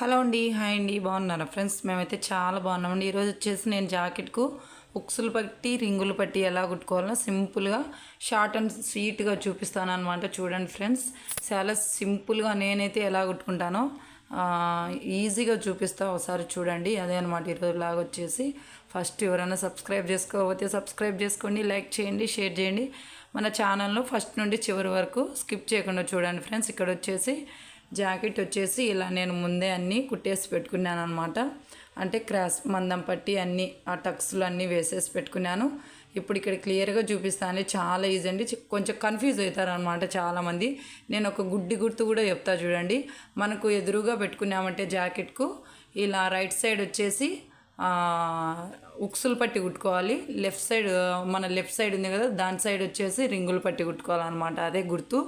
Hello అండి hi అండి బాగున్నారా? ఫ్రెండ్స్ మేమైతే చాలా బాగున్నామండి. ఈరోజు వచ్చేసి నేను జాకెట్కు ఉక్సులు పట్టి రింగులు పట్టి ఎలా కుట్టుకోవాలో సింపుల్గా షార్ట్ అండ్ స్వీట్గా చూపిస్తాను అనమాట చూడండి ఫ్రెండ్స్ చాలా సింపుల్గా నేనైతే ఎలా కుట్టుకుంటానో ఈజీగా చూపిస్తా ఒకసారి చూడండి. అదే అనమాట ఈరోజు లాగా వచ్చేసి. ఫస్ట్ ఎవరైనా సబ్స్క్రైబ్ చేసుకోకపోతే సబ్స్క్రైబ్ చేసుకోండి లైక్ చేయండి షేర్ చేయండి. మన ఛానల్లో ఫస్ట్ నుండి చివరి వరకు స్కిప్ చేయకుండా చూడండి ఫ్రెండ్స్. ఇక్కడ వచ్చేసి జాకెట్ వచ్చేసి ఇలా నేను ముందే అన్నీ కుట్టేసి పెట్టుకున్నాను అనమాట అంటే క్రాస్ మందం పట్టి అన్నీ ఆ టక్స్లు అన్నీ వేసేసి పెట్టుకున్నాను. ఇప్పుడు ఇక్కడ క్లియర్గా చూపిస్తాను చాలా ఈజీ అండి. కొంచెం కన్ఫ్యూజ్ అవుతారనమాట చాలామంది. నేను ఒక గుడ్డి గుర్తు కూడా చెప్తా చూడండి. మనకు ఎదురుగా పెట్టుకున్నామంటే జాకెట్కు ఇలా రైట్ సైడ్ వచ్చేసి ఉక్సులు పట్టి కుట్టుకోవాలి. లెఫ్ట్ సైడ్ మన లెఫ్ట్ సైడ్ ఉంది కదా దాని సైడ్ వచ్చేసి రింగులు పట్టి కుట్టుకోవాలన్నమాట. అదే గుర్తు.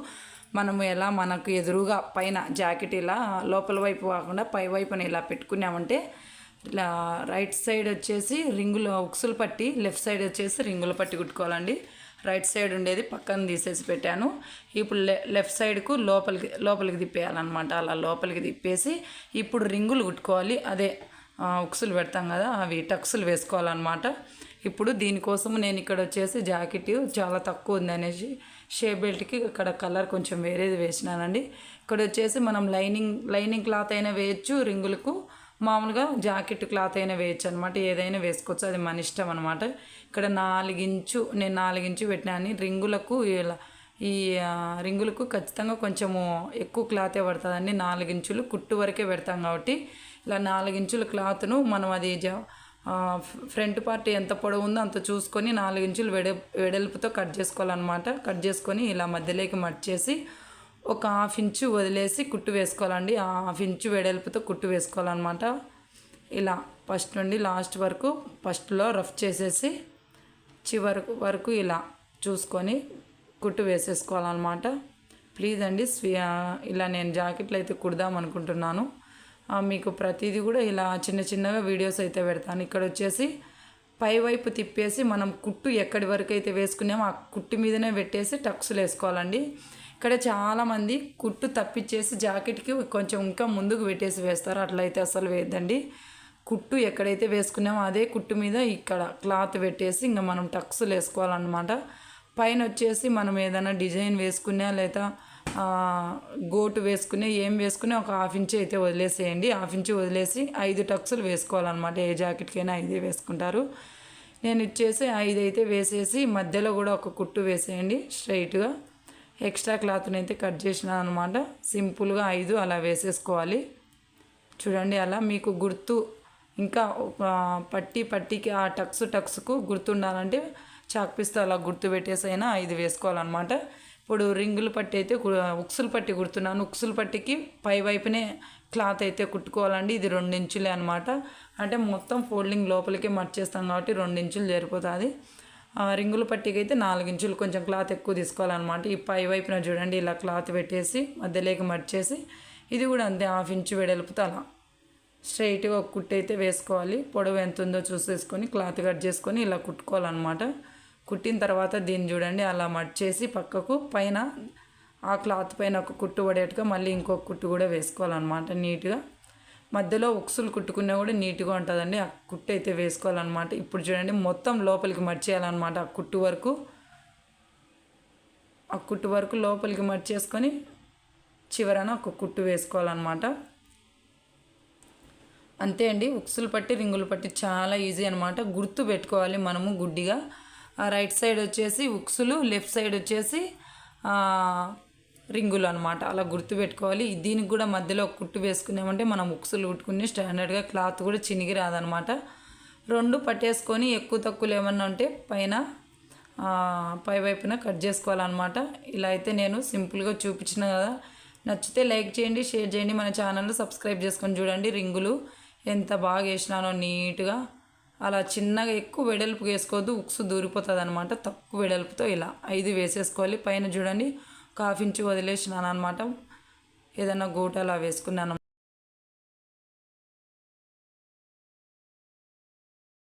మనము ఎలా మనకు ఎదురుగా పైన జాకెట్ ఇలా లోపల వైపు కాకుండా పై వైపున ఇలా పెట్టుకున్నామంటే ఇలా రైట్ సైడ్ వచ్చేసి రింగులు ఉక్సులు పట్టి లెఫ్ట్ సైడ్ వచ్చేసి రింగులు పట్టి కుట్టుకోవాలండి. రైట్ సైడ్ ఉండేది పక్కన తీసేసి పెట్టాను. ఇప్పుడు లె లెఫ్ట్ సైడ్కు లోపలికి లోపలికి తిప్పేయాలన్నమాట. అలా లోపలికి తిప్పేసి ఇప్పుడు రింగులు కుట్టుకోవాలి. అదే ఉక్సులు పెడతాం కదా అవి టక్సులు వేసుకోవాలన్నమాట. ఇప్పుడు దీనికోసం నేను ఇక్కడ వచ్చేసి జాకెట్ చాలా తక్కువ ఉంది అనేసి షే బెల్ట్కి ఇక్కడ కలర్ కొంచెం వేరేది వేసినానండి. ఇక్కడ వచ్చేసి మనం లైనింగ్ లైనింగ్ క్లాత్ అయినా వేయచ్చు రింగులకు మామూలుగా జాకెట్ క్లాత్ అయినా వేయచ్చు అనమాట ఏదైనా వేసుకోవచ్చు అది మన ఇష్టం అనమాట ఇక్కడ నాలుగించు నేను నాలుగించు పెట్టినాను రింగులకు ఇలా ఈ రింగులకు ఖచ్చితంగా కొంచెము ఎక్కువ క్లాతే పడుతుందండి. నాలుగించులు కుట్టు వరకే పెడతాం కాబట్టి ఇలా నాలుగించుల క్లాత్ను మనం అది జా ఫ్రంట్ పార్ట్ ఎంత పొడవు ఉందో అంత చూసుకొని నాలుగించులు వెడ వెడల్పుతో కట్ చేసుకోవాలన్నమాట. కట్ చేసుకొని ఇలా మధ్యలోకి మర్చేసి ఒక హాఫ్ ఇంచు వదిలేసి కుట్టు వేసుకోవాలండి. ఆ హాఫ్ ఇంచు వెడల్పుతో కుట్టు వేసుకోవాలన్నమాట. ఇలా ఫస్ట్ నుండి లాస్ట్ వరకు ఫస్ట్లో రఫ్ చేసేసి చివరకు వరకు ఇలా చూసుకొని కుట్టు వేసేసుకోవాలన్నమాట. ప్లీజ్ అండి స్వీ ఇలా నేను జాకెట్లు అయితే కుడదాం అనుకుంటున్నాను మీకు ప్రతిదీ కూడా ఇలా చిన్న చిన్నగా వీడియోస్ అయితే పెడతాను. ఇక్కడ వచ్చేసి పై వైపు తిప్పేసి మనం కుట్టు ఎక్కడి వరకు అయితే వేసుకున్నామో ఆ కుట్టు మీదనే పెట్టేసి టక్స్లు వేసుకోవాలండి. ఇక్కడ చాలామంది కుట్టు తప్పించేసి జాకెట్కి కొంచెం ఇంకా ముందుకు పెట్టేసి వేస్తారు. అట్లయితే అసలు వేయద్దండి. కుట్టు ఎక్కడైతే వేసుకున్నామో అదే కుట్టు మీద ఇక్కడ క్లాత్ పెట్టేసి ఇంకా మనం టక్స్లు వేసుకోవాలన్నమాట. పైన వచ్చేసి మనం ఏదైనా డిజైన్ వేసుకున్నా లేదా గోటు వేసుకునే ఏం వేసుకునే ఒక హాఫ్ ఇంచ్ అయితే వదిలేసేయండి. హాఫ్ ఇంచ్ వదిలేసి ఐదు టక్స్లు వేసుకోవాలన్నమాట. ఏ జాకెట్కైనా ఐదే వేసుకుంటారు. నేను ఇచ్చేసి ఐదు అయితే వేసేసి మధ్యలో కూడా ఒక కుట్టు వేసేయండి స్ట్రైట్గా. ఎక్స్ట్రా క్లాత్ని అయితే కట్ చేసినాను అనమాట సింపుల్గా ఐదు అలా వేసేసుకోవాలి. చూడండి అలా మీకు గుర్తు ఇంకా పట్టి పట్టికి ఆ టక్స్ టక్స్కు గుర్తుండాలంటే చాక్పిస్తో అలా గుర్తు పెట్టేసైనా ఐదు వేసుకోవాలన్నమాట. ఇప్పుడు రింగులు పట్టి అయితే ఉక్సులు పట్టి కుడుతున్నాను. ఉక్సులు పట్టికి పై వైపునే క్లాత్ అయితే కుట్టుకోవాలండి. ఇది రెండించులే అనమాట అంటే మొత్తం ఫోల్డింగ్ లోపలికే మర్చేస్తాం కాబట్టి రెండించులు జరిపోతుంది ఆ, రింగుల పట్టికి అయితే నాలుగించులు కొంచెం క్లాత్ ఎక్కువ తీసుకోవాలన్నమాట. ఈ పై వైపున చూడండి ఇలా క్లాత్ పెట్టేసి మధ్యలోకి మర్చేసి ఇది కూడా అంతే హాఫ్ ఇంచు వెడల్పుతో అలా స్ట్రైట్గా ఒక కుట్టు అయితే వేసుకోవాలి. పొడవు ఎంత ఉందో చూసేసుకొని క్లాత్ కట్ చేసుకొని ఇలా కుట్టుకోవాలన్నమాట. కుట్టిన తర్వాత దీన్ని చూడండి అలా మర్చేసి పక్కకు పైన ఆ క్లాత్ పైన ఒక కుట్టు పడేట్టుగా మళ్ళీ ఇంకొక కుట్టు కూడా వేసుకోవాలన్నమాట నీట్గా. మధ్యలో ఉక్సులు కుట్టుకున్నా కూడా నీట్గా ఉంటుందండి ఆ కుట్టు అయితే వేసుకోవాలన్నమాట. ఇప్పుడు చూడండి మొత్తం లోపలికి మర్చేయాలన్నమాట ఆ కుట్టు వరకు. ఆ కుట్టు వరకు లోపలికి మర్చేసుకొని చివరన ఒక కుట్టు వేసుకోవాలన్నమాట. అంతే అండి ఉక్సులు పట్టి రింగులు పట్టి చాలా ఈజీ అనమాట గుర్తు పెట్టుకోవాలి మనము గుడ్డిగా. రైట్ సైడ్ వచ్చేసి ఉక్సులు లెఫ్ట్ సైడ్ వచ్చేసి రింగులు అనమాట అలా గుర్తు పెట్టుకోవాలి. దీనికి కూడా మధ్యలో కుట్టు వేసుకున్నామంటే మనం ఉక్సులు కుట్టుకుని స్టాండర్డ్గా క్లాత్ కూడా చినిగి రాదనమాట రెండు పట్టేసుకొని ఎక్కువ తక్కువలు ఏమన్నా ఉంటే పైన పై వైపున కట్ చేసుకోవాలన్నమాట. ఇలా అయితే నేను సింపుల్గా చూపించిన కదా. నచ్చితే లైక్ చేయండి షేర్ చేయండి. మన ఛానల్ సబ్స్క్రైబ్ చేసుకొని చూడండి. రింగులు ఎంత బాగా వేసినానో నీట్గా. అలా చిన్నగా ఎక్కువ వెడల్పు వేసుకోవద్దు ఉక్సు దూరిపోతుంది అనమాట తక్కువ వెడల్పుతో ఇలా ఐదు వేసేసుకోవాలి. పైన చూడండి కాఫించి ఇంచు వదిలేసినాను అనమాట ఏదైనా గూట అలా వేసుకున్నాను.